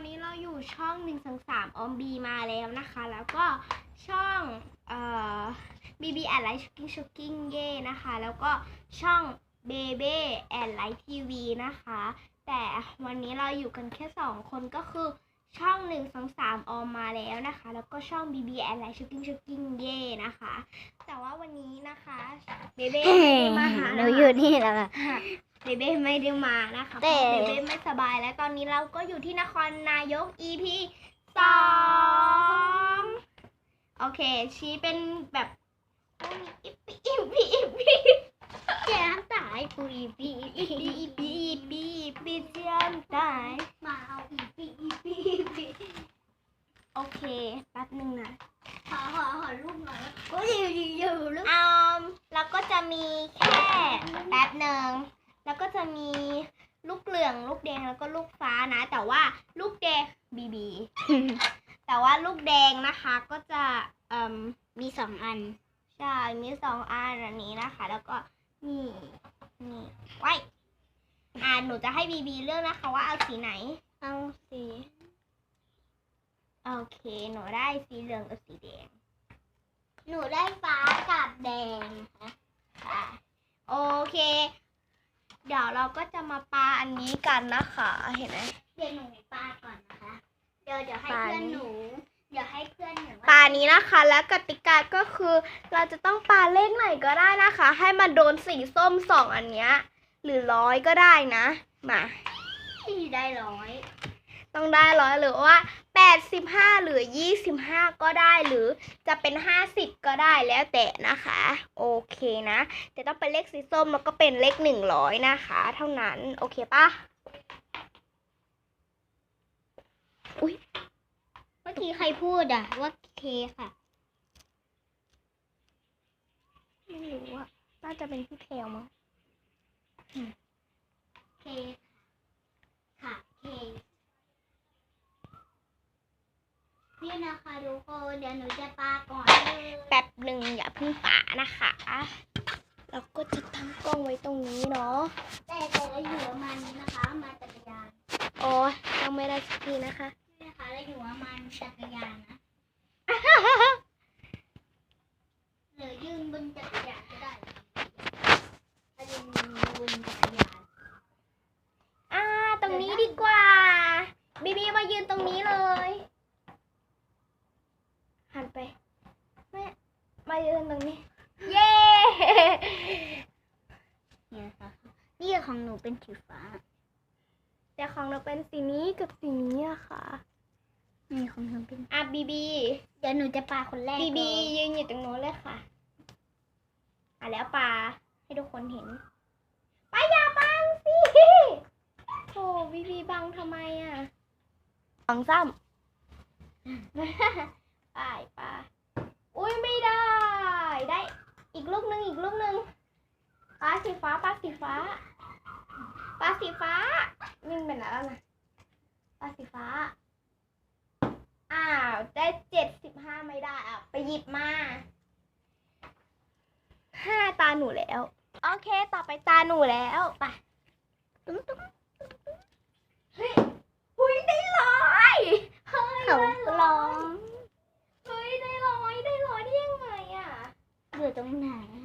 อนนี้เราอยู่ช่อง1 2 3ออมบีมาแล้วนะคะ แล้วก็ช่องเอ่อ BB and Light Shocking Shocking เย่นะคะ แล้วก็ช่อง Baby and Light TV นะคะ แต่วันนี้เราอยู่กันแค่ 2 คนก็คือช่อง1 2 3ออมมาแล้วนะคะ แล้วก็ช่อง BB and Light Shocking Shocking เย่นะคะ แต่ว่าวันนี้นะคะเบเบ้ไม่ได้มาหาหนูอยู่นี่แหละค่ะ เบเบ้ไม่ได้มานะคะเพแต่ ราะเบเบ้ไม่สบายและตอนนี้เราก็อยู่ที่นครนายก EP สองโอเค ชี้เป็นแบบอีปีอีปีอีปีแก้มตายปุยปีอีปีอีปีอีปีอีปีเจียมตาย มาเอาอีปีอีปีอีปีโอเคแป๊บหนึ่งนะ ขอขอขอรูปหน่อยก็ดีดีอยู่รูปอืมแล้วก็จะมีแค่แป๊บหนึ่ง แล้วก็จะมีลูกเหลือง ลูกแดงแล้วก็ลูกฟ้านะ แต่ว่าลูกแดงบีบี แต่ว่าลูกแดงนะคะก็จะเอ่มมีสองอันใช่มีสองอันอันนี้นะคะ แล้วก็นี่นี่ไว้อ่าหนูจะให้บีบีเลือกนะคะว่าเอาสีไหน เอาสีโอเค หนูได้สีเหลืองกับสีแดง หนูได้ฟ้ากับแดงค่ะค่ะโอเค เดี๋ยวเราก็จะมาปาอันนี้กันนะคะ เห็นไหมเดี๋ยวหนูปาก่อนนะคะ เดี๋ยวเดี๋ยวให้ปาเพื่อนนี่หนู เดี๋ยวให้เพื่อนหนูปานี้นะคะ และกติกาก็คือ เราจะต้องปาเลขไหนก็ได้นะคะ ให้มันโดนสีส้มสองอันเนี้ยหรือร้อยก็ได้นะ มาที่ได้ร้อย ต้องได้ร้อยหรือว่าแปดสิบห้าหรือยี่สิบห้าก็ได้หรือจะเป็นห้าสิบก็ได้แล้วแต่นะคะ โอเคนะแต่ต้องเป็นเลขสีส้มแล้วก็เป็นเลขหนึ่งร้อยนะคะ เท่านั้นโอเคปะเมื่อกี้ใครพูดอะว่าเคค่ะไม่รู้อะน่าจะเป็นพี่เพลมั้ง เคค่ะ เค นี่นะคะทุกคนเดี๋ยวหนูจะปาก่อนเลยแป๊บหนึ่งอย่าเพิ่งป่านะคะ เราก็จะตั้งกล้องไว้ตรงนี้เนาะแต่แต่เราอยู่ประมาณนี้นะคะ มาจักรยานโอ้ยยังไม่ได้สักทีนะคะ นี่นะคะเราอยู่ประมาณจักรยานนะหรือยืนบนจักรยานก็ได้ถ้ายืนบนจักรยาน อ่า ตรงนี้ดีกว่า บีบีมายืนตรงนี้เลย หัน ไปแม่มายืนตรงนี้ เย้เนี่ยนะคะนี่ของหนูเป็นสีฟ้า แต่ของเราเป็นสีนี้กับสีนี้อะค่ะนี่ของหนูเป็นอะบีบี เดี๋ยวหนูจะปาคนแรกบีบีเลยยืนอยู่ตรงโน้นเลยค่ะ อะแล้วปลาให้ทุกคนเห็นปลาอย่าบังสิโธ่บีบีบังทำไมอะบังซ้ำ ไปปลาอุ้ยไม่ได้ ได้อีกลูกหนึ่งอีกลูกหนึ่งปลาสีฟ้าปลาสีฟ้าปลาสีฟ้านี่เป็นอะไรนะปลาสีฟ้า อ้าวได้เจ็ดสิบห้าไม่ได้อะไปหยิบมาห้าตาหนูแล้ว โอเคต่อไปตาหนูแล้วไปตุ้มตุ้มตุ้มตุ้มเฮ้ยหุยได้ร้อยเฮ้ยได้ลร้อยเฮ้ย